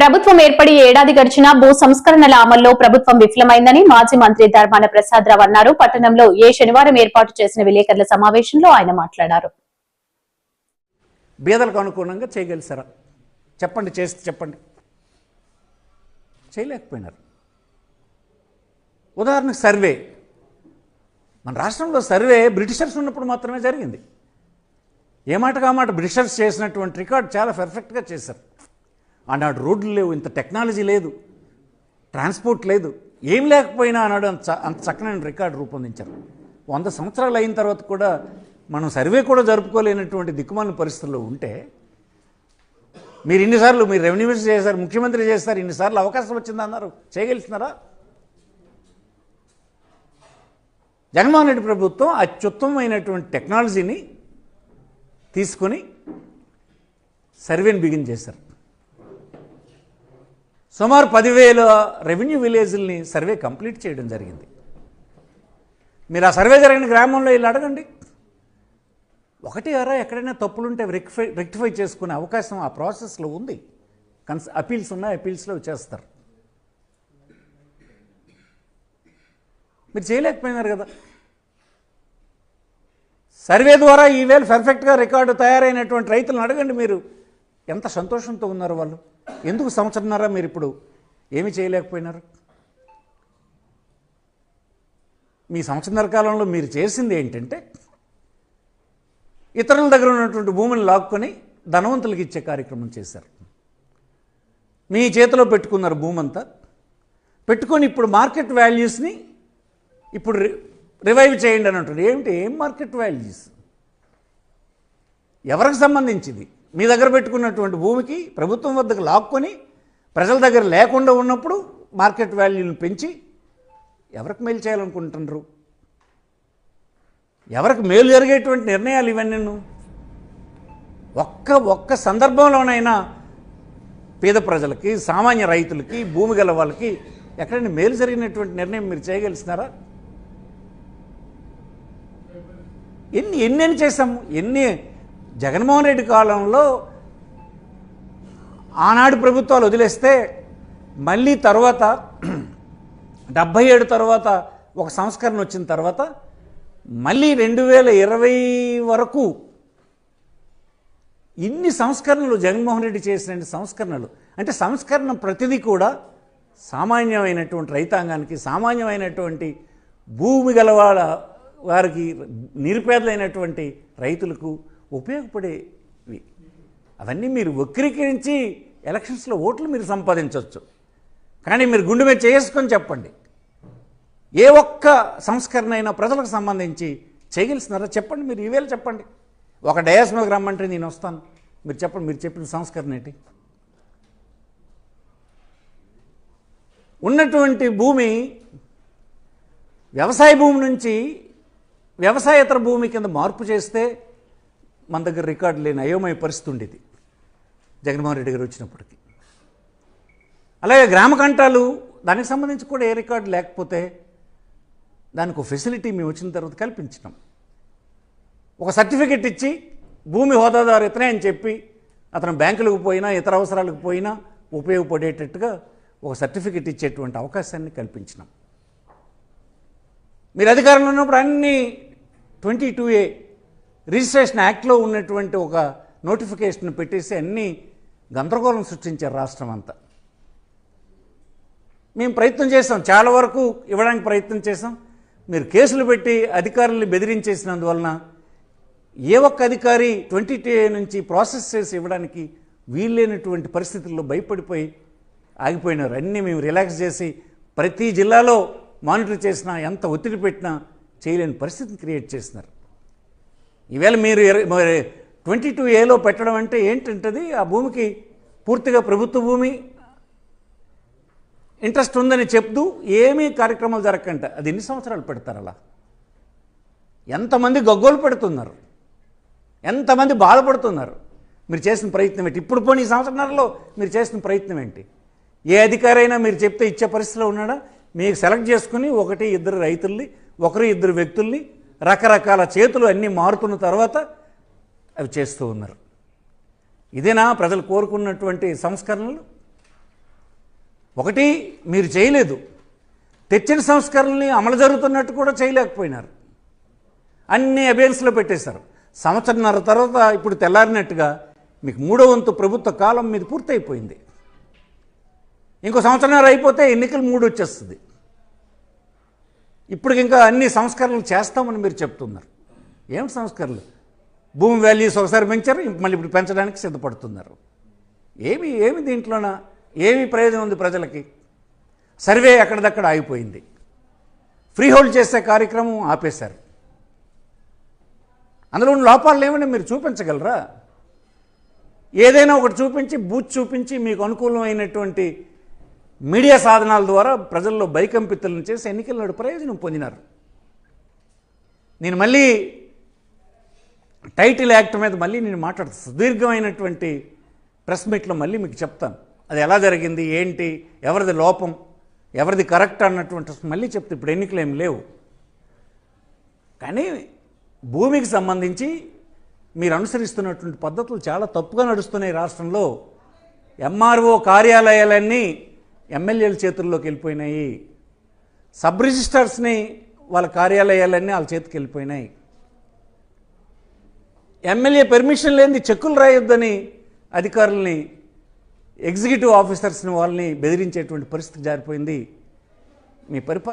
ప్రభుత్వం ఏర్పడి ఏడాది గడిచినా భూ సంస్కరణల అమల్లో ప్రభుత్వం విఫలమైందని మాజీ మంత్రి ధర్మాన ప్రసాదరావు అన్నారు. పట్టణంలో ఏ శనివారం ఏర్పాటు చేసిన విలేకరుల సమావేశంలో ఆయన మాట్లాడారు. బీదలకు అనుగుణంగా చేయగలిసారా? చెప్పండి చేస్తే చెప్పండి. చేయలేకపోయినారు. ఉదాహరణకు సర్వే. మన రాష్ట్రంలో సర్వే బ్రిటిషర్స్ ఉన్నప్పుడు మాత్రమే జరిగింది. ఏ మాట మాట? బ్రిటిషర్స్ చేసినటువంటి రికార్డ్ చాలా పర్ఫెక్ట్గా చేశారు. ఆనాడు రోడ్లు లేవు ఇంత టెక్నాలజీ లేదు ట్రాన్స్పోర్ట్ లేదు ఏం లేకపోయినా అన్నాడు అంత అంత చక్కనైన రికార్డు రూపొందించారు. వంద సంవత్సరాలు అయిన తర్వాత కూడా మనం సర్వే కూడా జరుపుకోలేనటువంటి దిక్కుమాలిన పరిస్థితుల్లో ఉంటే మీరు ఇన్నిసార్లు మీరు రెవెన్యూ మినిస్టర్ చేశారు ముఖ్యమంత్రి చేస్తారు ఇన్నిసార్లు అవకాశం వచ్చింది అన్నారు చేయగలుగుతున్నారా జగన్మోహన్ రెడ్డి ప్రభుత్వం అత్యుత్తమమైనటువంటి టెక్నాలజీని తీసుకొని సర్వేని బిగిన్ చేశారు. సుమారు పదివేల రెవెన్యూ విలేజ్ని సర్వే కంప్లీట్ చేయడం జరిగింది. మీరు ఆ సర్వే జరిగిన గ్రామంలో వెళ్ళి అడగండి. ఒకటి అరా ఎక్కడైనా తప్పులుంటే రెక్టిఫై రెక్టిఫై చేసుకునే అవకాశం ఆ ప్రాసెస్లో ఉంది. కన్స్ అపీల్స్ ఉన్నాయి అపీల్స్లో చేస్తారు మీరు చేయలేకపోయినారు కదా. సర్వే ద్వారా ఈవేళ పర్ఫెక్ట్గా రికార్డు తయారైనటువంటి రైతులను అడగండి మీరు. ఎంత సంతోషంతో ఉన్నారు వాళ్ళు. ఎందుకు సంవత్సరంన్నారా మీరు ఇప్పుడు? ఏమీ చేయలేకపోయినారు? మీ సంవత్సరన్నర కాలంలో మీరు చేసింది ఏంటంటే ఇతరుల దగ్గర ఉన్నటువంటి భూమిని లాక్కొని ధనవంతులకు ఇచ్చే కార్యక్రమం చేశారు. మీ చేతిలో పెట్టుకున్నారు భూమంతా. పెట్టుకొని ఇప్పుడు మార్కెట్ వాల్యూస్ని ఇప్పుడు రి- రివైవ్ చేయండి అని అంటున్నారు. ఏమిటి? ఏం మార్కెట్ వాల్యూస్? ఎవరికి సంబంధించింది? మీ దగ్గర పెట్టుకున్నటువంటి భూమికి ప్రభుత్వం వద్దకు లాక్కొని ప్రజల దగ్గర లేకుండా ఉన్నప్పుడు మార్కెట్ వాల్యూని పెంచి ఎవరికి మేలు చేయాలనుకుంటున్నారు? ఎవరికి మేలు జరిగేటువంటి నిర్ణయాలు ఇవన్నీ? ఒక్క ఒక్క సందర్భంలోనైనా పేద ప్రజలకి సామాన్య రైతులకి భూమి గల వాళ్ళకి ఎక్కడైనా మేలు జరిగినటువంటి నిర్ణయం మీరు చేయగలిసినారా ఎన్ని ఎన్ని చేశాము? ఎన్ని జగన్మోహన్ రెడ్డి కాలంలో ఆనాడు ప్రభుత్వాలు వదిలేస్తే మళ్ళీ తర్వాత డెబ్భై ఏడు తర్వాత ఒక సంస్కరణ వచ్చిన తర్వాత మళ్ళీ రెండు వేల ఇరవై వరకు ఇన్ని సంస్కరణలు జగన్మోహన్ రెడ్డి చేసిన సంస్కరణలు అంటే సంస్కరణ ప్రతిదీ కూడా సామాన్యమైనటువంటి రైతాంగానికి సామాన్యమైనటువంటి భూమి గల వాళ్ళ వారికి నిరుపేదలైనటువంటి రైతులకు ఉపయోగపడేవి. అవన్నీ మీరు వక్రీకరించి ఎలక్షన్స్లో ఓట్లు మీరు సంపాదించవచ్చు కానీ మీరు గుండె మీద చేసుకొని చెప్పండి. ఏ ఒక్క సంస్కరణ అయినా ప్రజలకు సంబంధించి చేయగలిసినారా? చెప్పండి మీరు ఈవేళ చెప్పండి. ఒక డయాస్ మీదకి రమ్మంటే నేను వస్తాను. మీరు చెప్పండి మీరు చెప్పిన సంస్కరణ ఏంటి? ఉన్నటువంటి భూమి వ్యవసాయ భూమి నుంచి వ్యవసాయేతర భూమి కింద మార్పు చేస్తే మన దగ్గర రికార్డు లేని అయోమయ పరిస్థితి ఉండేది. జగన్మోహన్ రెడ్డి గారు వచ్చినప్పటికీ. అలాగే గ్రామ కంటాలు దానికి సంబంధించి కూడా ఏ రికార్డు లేకపోతే దానికి ఒక ఫెసిలిటీ మేము వచ్చిన తర్వాత కల్పించినాం. ఒక సర్టిఫికెట్ ఇచ్చి భూమి హోదాదారు ఇతనే అని చెప్పి అతను బ్యాంకులకు పోయినా ఇతర అవసరాలకు పోయినా ఉపయోగపడేటట్టుగా ఒక సర్టిఫికెట్ ఇచ్చేటువంటి అవకాశాన్ని కల్పించినాం. మీరు అధికారంలో ఉన్నప్పుడు అన్ని ట్వంటీ టూ ఏ రిజిస్ట్రేషన్ యాక్ట్లో ఉన్నటువంటి ఒక నోటిఫికేషన్ పెట్టేసి అన్ని గందరగోళం సృష్టించారు రాష్ట్రం అంతా. మేము ప్రయత్నం చేసాం చాలా వరకు ఇవ్వడానికి ప్రయత్నం చేసాం మీరు కేసులు పెట్టి అధికారుల్ని బెదిరించేసినందువలన ఏ ఒక్క అధికారి ట్వంటీ టూ నుంచి ప్రాసెస్ చేసి ఇవ్వడానికి వీల్లేనటువంటి పరిస్థితుల్లో భయపడిపోయి ఆగిపోయినారు. అన్నీ మేము రిలాక్స్ చేసి ప్రతి జిల్లాలో మానిటర్ చేసినా ఎంత ఒత్తిడి పెట్టినా చేయలేని పరిస్థితిని క్రియేట్ చేసినారు. ఈవేళ మీరు ట్వంటీ టూ ఏలో పెట్టడం అంటే ఏంటంటది? ఆ భూమికి పూర్తిగా ప్రభుత్వ భూమి ఇంట్రెస్ట్ ఉందని చెప్తూ ఏమీ కార్యక్రమాలు జరగకంట. అది ఎన్ని సంవత్సరాలు పెడతారు అలా? ఎంతమంది గగ్గోలు పెడుతున్నారు? ఎంతమంది బాధపడుతున్నారు? మీరు చేసిన ప్రయత్నం ఏంటి? ఇప్పుడు పోనీ ఈ సంవత్సరాలలో మీరు చేసిన ప్రయత్నం ఏంటి? ఏ అధికారైనా మీరు చెప్తే ఇచ్చే పరిస్థితిలో ఉన్నాడా? మీకు సెలెక్ట్ చేసుకుని ఒకటి ఇద్దరు రైతుల్ని ఒకరు ఇద్దరు వ్యక్తుల్ని రకరకాల చేతులు అన్నీ మారుతున్న తర్వాత అవి చేస్తూ ఉన్నారు. ఇదేనా ప్రజలు కోరుకున్నటువంటి సంస్కరణలు? ఒకటి మీరు చేయలేదు. తెచ్చిన సంస్కరణల్ని అమలు జరుగుతున్నట్టు కూడా చేయలేకపోయినారు. అన్ని అబేన్స్లో పెట్టేశారు. సంవత్సరంన్నర తర్వాత ఇప్పుడు తెల్లారినట్టుగా మీకు మూడో వంతు ప్రభుత్వ కాలం మీద పూర్తయిపోయింది. ఇంకో సంవత్సరంన్నర అయిపోతే ఎన్నికలు మూడు వచ్చేస్తుంది ఇప్పుడు ఇంకా అన్ని సంస్కరణలు చేస్తామని మీరు చెప్తున్నారు. ఏమిటి సంస్కరణలు? భూమి వాల్యూస్ ఒకసారి పెంచారు మళ్ళీ ఇప్పుడు పెంచడానికి సిద్ధపడుతున్నారు. ఏమి ఏమి దీంట్లోన? ఏమి ప్రయోజనం ఉంది ప్రజలకి? సర్వే ఎక్కడిదక్కడ ఆగిపోయింది. ఫ్రీ హోల్డ్ చేసే కార్యక్రమం ఆపేశారు. అందులో ఉన్న లోపాలు ఏమైనా మీరు చూపించగలరా? ఏదైనా ఒకటి చూపించి బూత్ చూపించి మీకు అనుకూలమైనటువంటి మీడియా సాధనాల ద్వారా ప్రజల్లో భయకంపితులను చేసి ఎన్నికల ప్రయోజనం పొందినారు. నేను మళ్ళీ టైటిల్ యాక్ట్ మీద మళ్ళీ నేను మాట్లాడుతాను సుదీర్ఘమైనటువంటి ప్రెస్ మీట్లో మళ్ళీ మీకు చెప్తాను. అది ఎలా జరిగింది ఏంటి ఎవరిది లోపం ఎవరిది కరెక్ట్ అన్నటువంటి మళ్ళీ చెప్తే. ఇప్పుడు ఎన్నికలు ఏం లేవు. కానీ భూమికి సంబంధించి మీరు అనుసరిస్తున్నటువంటి పద్ధతులు చాలా తప్పుగా నడుస్తున్నాయి రాష్ట్రంలో. ఎంఆర్ఓ కార్యాలయాలన్నీ ఎమ్మెల్యేల చేతుల్లోకి వెళ్ళిపోయినాయి. సబ్ రిజిస్టర్స్ని వాళ్ళ కార్యాలయాలన్నీ వాళ్ళ చేతికి వెళ్ళిపోయినాయి. ఎమ్మెల్యే పెర్మిషన్ లేని చెక్కులు రాయొద్దని అధికారుల్ని ఎగ్జిక్యూటివ్ ఆఫీసర్స్ని వాళ్ళని బెదిరించేటువంటి పరిస్థితి జారిపోయింది. మీ పరిపా